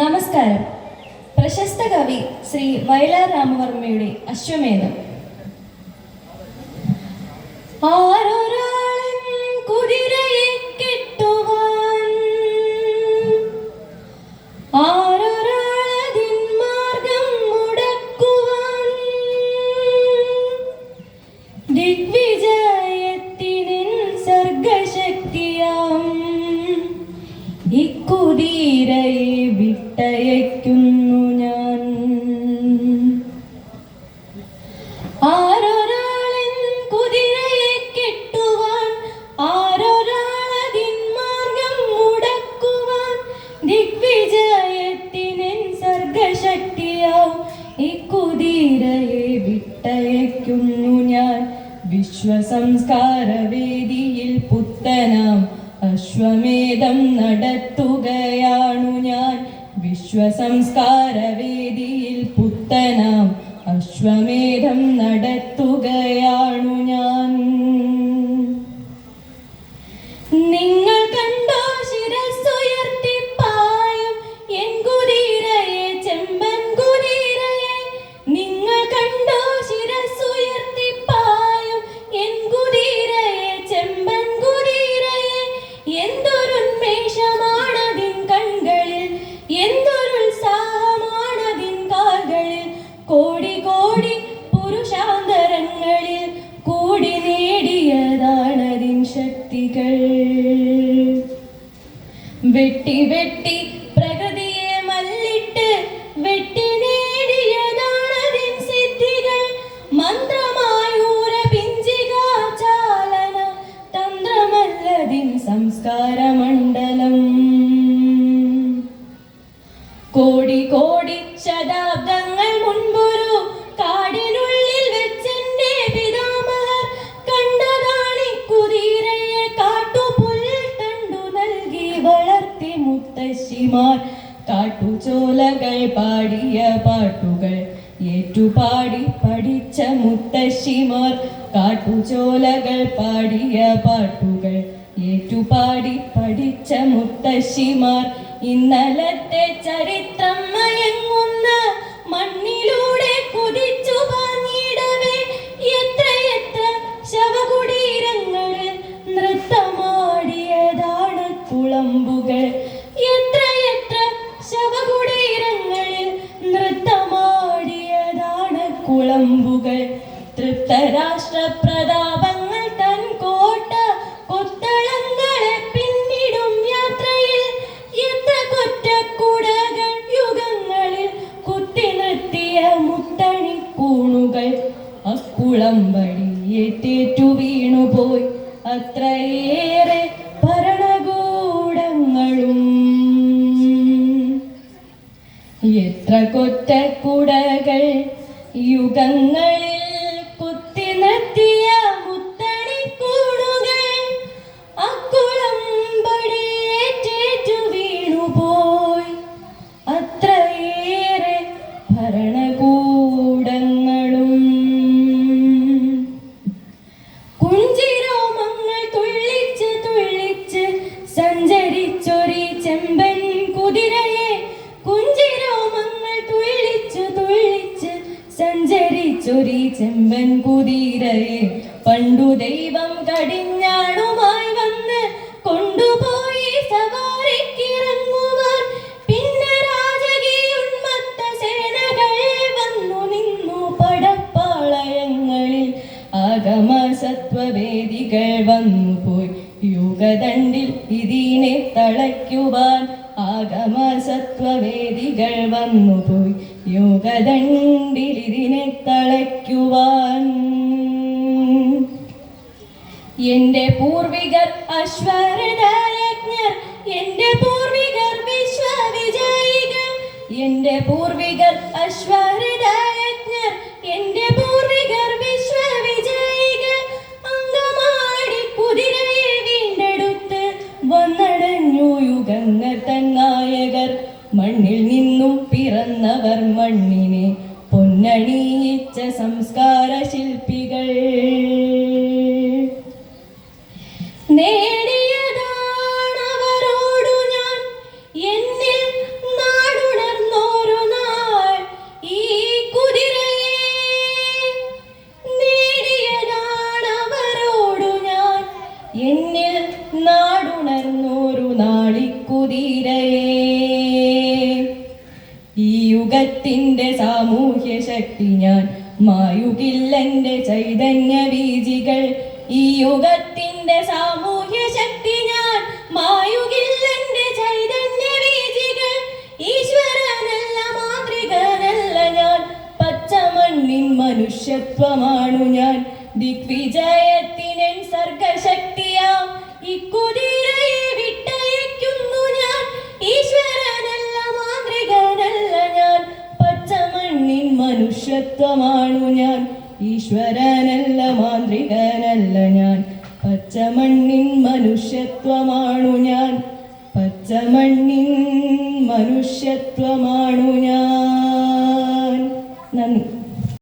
നമസ്കാരം. പ്രശസ്ത കവി ശ്രീ വയലാർ രാമവർമ്മയുടെ അശ്വമേധം. കുതിരയെ മുടക്കുവാൻ ദിഗ്വിജയത്തിനിൻ വിട്ടയക്കുന്നു ഞാൻ. ആരൊരാളൻ കുതിരയെ മാർഗം മുടക്കുവാൻ ഞാൻ. വിശ്വസംസ്കാരവേദിയിൽ പുത്തനാം അശ്വമേധം നടത്തുകയാണു ഞാൻ. വിശ്വസംസ്കാര വേദിയിൽ പുത്തനാം അശ്വമേധം നടത്തുകയാണു ഞാൻ. വെട്ടി വെട്ടി പ്രകൃതിയെ മല്ലിട്ട് വെട്ടി നേടിയതാണതിൻ സിദ്ധികൾ. മന്ത്രമായൂര പിഞ്ചിക ചാലന തന്ത്രമല്ലതിൻ സംസ്കാരമണ്ഡലം കാട്ടുചോലകൾ പാടിയ പാട്ടുകൾ. ഏറ്റുപാടി പഠിച്ച മുത്തശ്ശിമാർ കാട്ടുചോലകൾ പാടിയ പാട്ടുകൾ. ഏറ്റുപാടി പഠിച്ച മുത്തശ്ശിമാർ ഇന്നലത്തെ ചരിത്രം മയങ്ങുന്ന മണ്ണിലൂടെ കുതിച്ചു പ്രതാപങ്ങൾ തൻ കോട്ട കൊത്തളങ്ങളെ പിന്നിടും യാത്രയിൽ. എത്ര കൊറ്റക്കുടകൾ യുഗങ്ങളിൽ കുത്തി നിർത്തിയ മുത്തണി കൂണുകൾ. അക്കുളമ്പടി ഏറ്റേറ്റു വീണുപോയി അത്രയേറെ ഭരണകൂടങ്ങളും. എത്ര കൊറ്റക്കുടകൾ യുഗങ്ങളിൽ സഞ്ചരിച്ചൊരി ചെമ്പൻ കുതിരയെ പണ്ടു ദൈവം കടിഞ്ഞാണുമായി വന്ന് കൊണ്ടുപോയി സവാരിക്കിറങ്ങുവാൻ പിന്നെ രാജകീയുന്മത്ത സേനകൾ വന്നു നിന്നു പടപ്പാളയങ്ങളിൽ. ആഗമ സത്വവേദികൾ വന്നുപോയി യുഗദണ്ഡിൽ ഇതിനെ തളയ്ക്കുവാൻ ആഗമ സത്വവേദികൾ വന്നുപോയി യുഗദണ്ഡിൽ ഇതിനെ തളയ്ക്കുവാൻ. എന്റെ പൂർവികർ അശ്വരദായജ്ഞർ എന്റെ പൂർവികർ വിശ്വവിജയികൾ എന്റെ പൂർവികർ അശ്വരദായജ്ഞർ മണ്ണിൽ നിന്നും പിറന്നവർ മണ്ണിനെ പൊന്നണിയിച്ച സംസ്കാര ശില്പികൾ നാടു ശക്തി ഞാൻ മായുകില്ലെന്റെ ചൈതന്യ ബീജികൾ ഈ യുഗത്തിന്റെ സാമൂഹ്യ ശക്തി ഞാൻ മായുകില്ലെന്റെ ചൈതന്യ ബീജികൾ ഈശ്വരനല്ല മാന്ത്രികനല്ല ഞാൻ. പച്ചമണ്ണിൻ മനുഷ്യത്വമാണു ഞാൻ. ദിഗ്വിജയത്തിനൻ സർഗശക്തിയാം. ഇക്കുതിരയെ മനുഷ്യത്വമാണു ഞാൻ. ഈശ്വരനല്ല മാന്ത്രികനല്ല ഞാൻ. പച്ചമണ്ണിൻ മനുഷ്യത്വമാണു ഞാൻ. പച്ചമണ്ണിൻ മനുഷ്യത്വമാണു ഞാൻ. നന്ദി.